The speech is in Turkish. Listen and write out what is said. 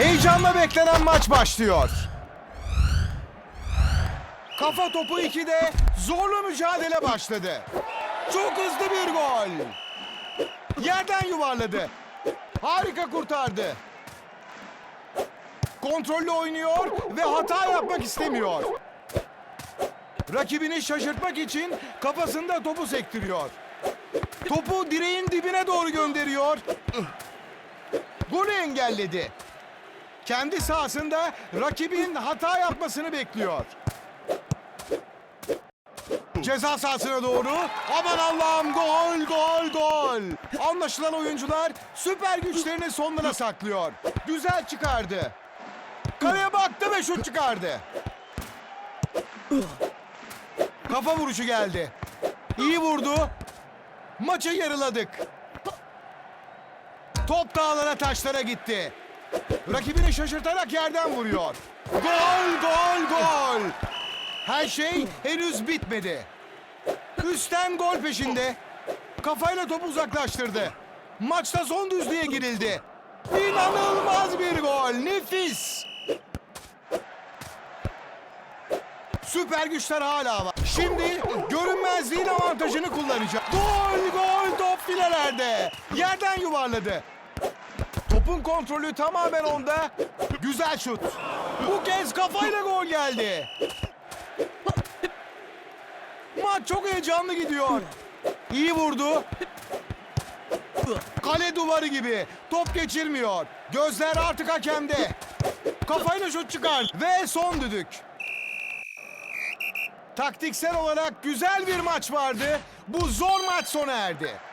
Heyecanla beklenen maç başlıyor. Kafa topu 2'de zorlu mücadele başladı. Çok hızlı bir gol. Yerden yuvarladı. Harika kurtardı. Kontrollü oynuyor ve hata yapmak istemiyor. Rakibini şaşırtmak için kafasında topu sektiriyor. Topu direğin dibine doğru gönderiyor. Golü engelledi. Kendi sahasında rakibin hata yapmasını bekliyor. Ceza sahasına doğru. Aman Allah'ım gol gol gol. Anlaşılan oyuncular süper güçlerini sonlara saklıyor. Güzel çıkardı. Kaleye baktı ve şut çıkardı. Kafa vuruşu geldi. İyi vurdu. Maçı yarıladık. Top dağlara taşlara gitti. Rakibini şaşırtarak yerden vuruyor. Gol gol gol. Her şey henüz bitmedi. Üstten gol peşinde. Kafayla topu uzaklaştırdı. Maçta son düzlüğe girildi. İnanılmaz bir gol. Nefis. Süper güçler hala var. Şimdi görünmezliğin avantajını kullanacak. Gol gol top filelerde. Yerden yuvarladı. Topun kontrolü tamamen onda. Güzel şut. Bu kez kafayla gol geldi. Maç çok heyecanlı gidiyor. İyi vurdu. Kale duvarı gibi. Top geçirmiyor. Gözler artık hakemde. Kafayla şut çıkar. Ve son düdük. Taktiksel olarak güzel bir maç vardı. Bu zor maç sona erdi.